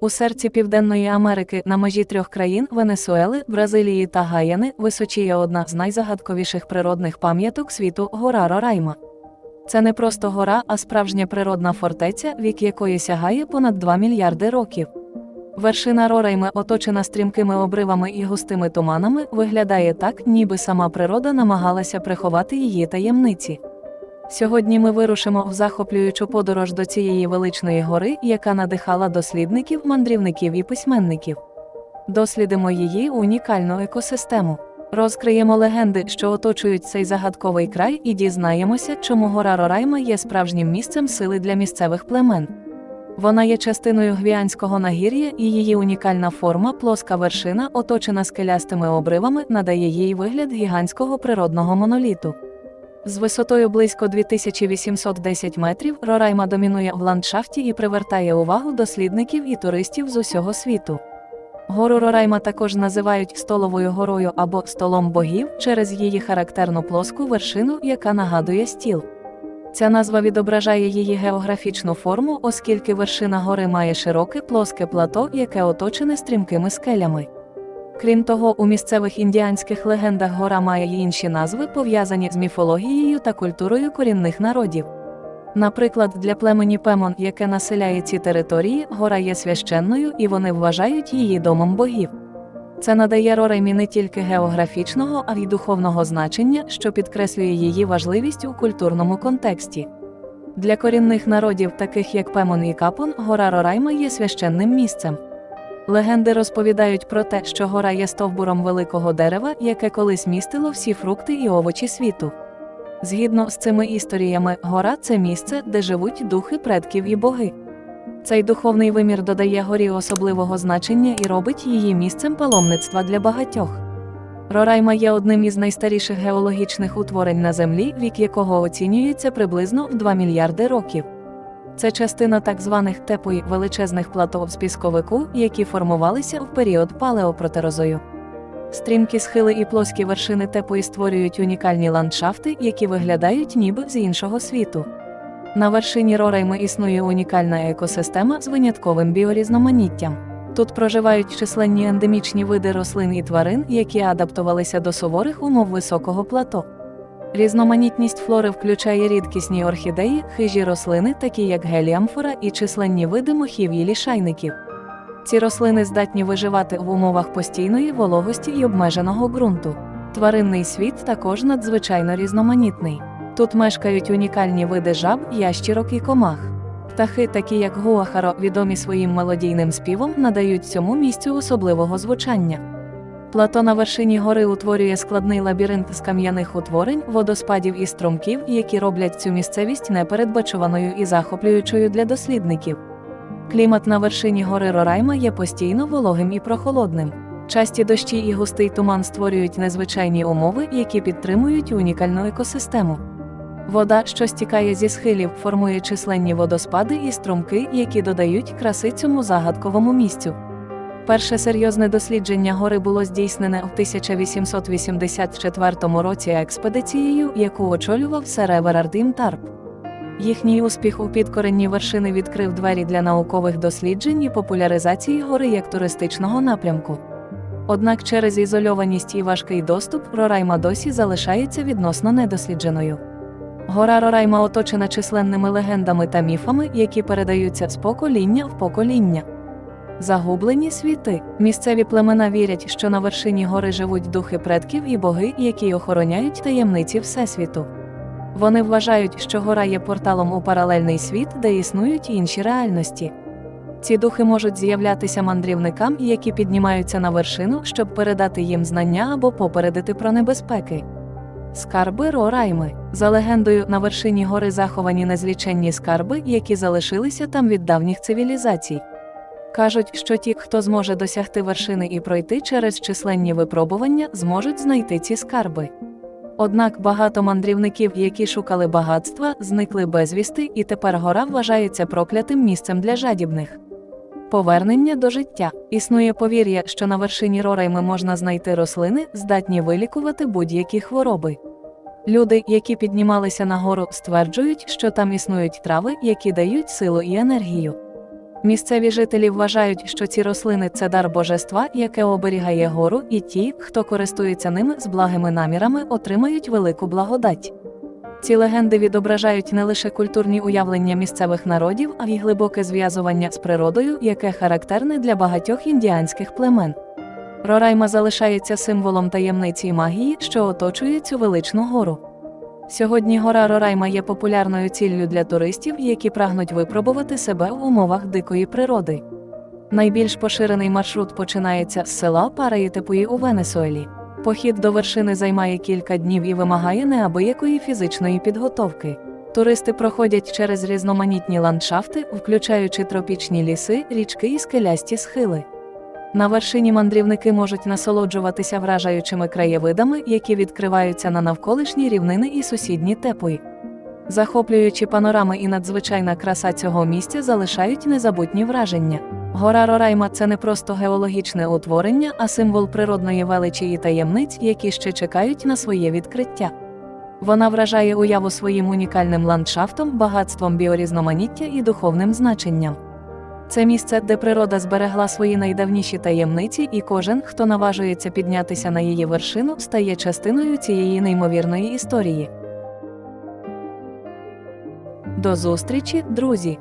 У серці Південної Америки на межі трьох країн Венесуели, Бразилії та Гаяни височіє одна з найзагадковіших природних пам'яток світу гора Рорайма. Це не просто гора, а справжня природна фортеця, вік якої сягає понад 2 мільярди років. Вершина Рорайми, оточена стрімкими обривами і густими туманами, виглядає так, ніби сама природа намагалася приховати її таємниці. Сьогодні ми вирушимо в захоплюючу подорож до цієї величної гори, яка надихала дослідників, мандрівників і письменників. Дослідимо її унікальну екосистему. Розкриємо легенди, що оточують цей загадковий край, і дізнаємося, чому гора Рорайма є справжнім місцем сили для місцевих племен. Вона є частиною гвіанського нагір'я, і її унікальна форма, плоска вершина, оточена скелястими обривами, надає їй вигляд гігантського природного моноліту. З висотою близько 2810 метрів Рорайма домінує в ландшафті і привертає увагу дослідників і туристів з усього світу. Гору Рорайма також називають столовою горою або столом богів через її характерну плоску вершину, яка нагадує стіл. Ця назва відображає її географічну форму, оскільки вершина гори має широке плоске плато, яке оточене стрімкими скелями. Крім того, у місцевих індіанських легендах гора має й інші назви, пов'язані з міфологією та культурою корінних народів. Наприклад, для племені Пемон, яке населяє ці території, гора є священною і вони вважають її домом богів. Це надає Рораймі не тільки географічного, а й духовного значення, що підкреслює її важливість у культурному контексті. Для корінних народів, таких як Пемон і Капон, гора Рорайма є священним місцем. Легенди розповідають про те, що гора є стовбуром великого дерева, яке колись містило всі фрукти і овочі світу. Згідно з цими історіями, гора це місце, де живуть духи предків і боги. Цей духовний вимір додає горі особливого значення і робить її місцем паломництва для багатьох. Рорайма є одним із найстаріших геологічних утворень на Землі, вік якого оцінюється приблизно в 2 мільярди років. Це частина так званих тепої величезних плато з пісковику, які формувалися в період палеопротерозою. Стрімкі схили і плоскі вершини тепої створюють унікальні ландшафти, які виглядають ніби з іншого світу. На вершині Рорайми існує унікальна екосистема з винятковим біорізноманіттям. Тут проживають численні ендемічні види рослин і тварин, які адаптувалися до суворих умов високого плато. Різноманітність флори включає рідкісні орхідеї, хижі рослини, такі як геліамфора, і численні види мохів і лішайників. Ці рослини здатні виживати в умовах постійної вологості і обмеженого ґрунту. Тваринний світ також надзвичайно різноманітний. Тут мешкають унікальні види жаб, ящірок і комах. Птахи, такі як гуахаро, відомі своїм мелодійним співом, надають цьому місцю особливого звучання. Плато на вершині гори утворює складний лабіринт з кам'яних утворень, водоспадів і струмків, які роблять цю місцевість непередбачуваною і захоплюючою для дослідників. Клімат на вершині гори Рорайма є постійно вологим і прохолодним. Часті дощі і густий туман створюють незвичайні умови, які підтримують унікальну екосистему. Вода, що стікає зі схилів, формує численні водоспади і струмки, які додають краси цьому загадковому місцю. Перше серйозне дослідження гори було здійснене в 1884 році експедицією, яку очолював сер Еверардім Тарп. Їхній успіх у підкоренні вершини відкрив двері для наукових досліджень і популяризації гори як туристичного напрямку. Однак через ізольованість і важкий доступ Рорайма досі залишається відносно недослідженою. Гора Рорайма оточена численними легендами та міфами, які передаються з покоління в покоління. Загублені світи. Місцеві племена вірять, що на вершині гори живуть духи предків і боги, які охороняють таємниці Всесвіту. Вони вважають, що гора є порталом у паралельний світ, де існують інші реальності. Ці духи можуть з'являтися мандрівникам, які піднімаються на вершину, щоб передати їм знання або попередити про небезпеки. Скарби Рорайми. За легендою, на вершині гори заховані незліченні скарби, які залишилися там від давніх цивілізацій. Кажуть, що ті, хто зможе досягти вершини і пройти через численні випробування, зможуть знайти ці скарби. Однак багато мандрівників, які шукали багатства, зникли безвісти, і тепер гора вважається проклятим місцем для жадібних. Повернення до життя. Існує повір'я, що на вершині Рорайми можна знайти рослини, здатні вилікувати будь-які хвороби. Люди, які піднімалися на гору, стверджують, що там існують трави, які дають силу і енергію. Місцеві жителі вважають, що ці рослини це дар божества, яке оберігає гору, і ті, хто користується ними з благими намірами, отримають велику благодать. Ці легенди відображають не лише культурні уявлення місцевих народів, а й глибоке зв'язування з природою, яке характерне для багатьох індіанських племен. Рорайма залишається символом таємниці й магії, що оточує цю величну гору. Сьогодні гора Рорайма є популярною ціллю для туристів, які прагнуть випробувати себе в умовах дикої природи. Найбільш поширений маршрут починається з села Параїтепуї у Венесуелі. Похід до вершини займає кілька днів і вимагає неабиякої фізичної підготовки. Туристи проходять через різноманітні ландшафти, включаючи тропічні ліси, річки і скелясті схили. На вершині мандрівники можуть насолоджуватися вражаючими краєвидами, які відкриваються на навколишні рівнини і сусідні тепої. Захоплюючі панорами і надзвичайна краса цього місця залишають незабутні враження. Гора Рорайма це не просто геологічне утворення, а символ природної величі і таємниць, які ще чекають на своє відкриття. Вона вражає уяву своїм унікальним ландшафтом, багатством біорізноманіття і духовним значенням. Це місце, де природа зберегла свої найдавніші таємниці, і кожен, хто наважується піднятися на її вершину, стає частиною цієї неймовірної історії. До зустрічі, друзі!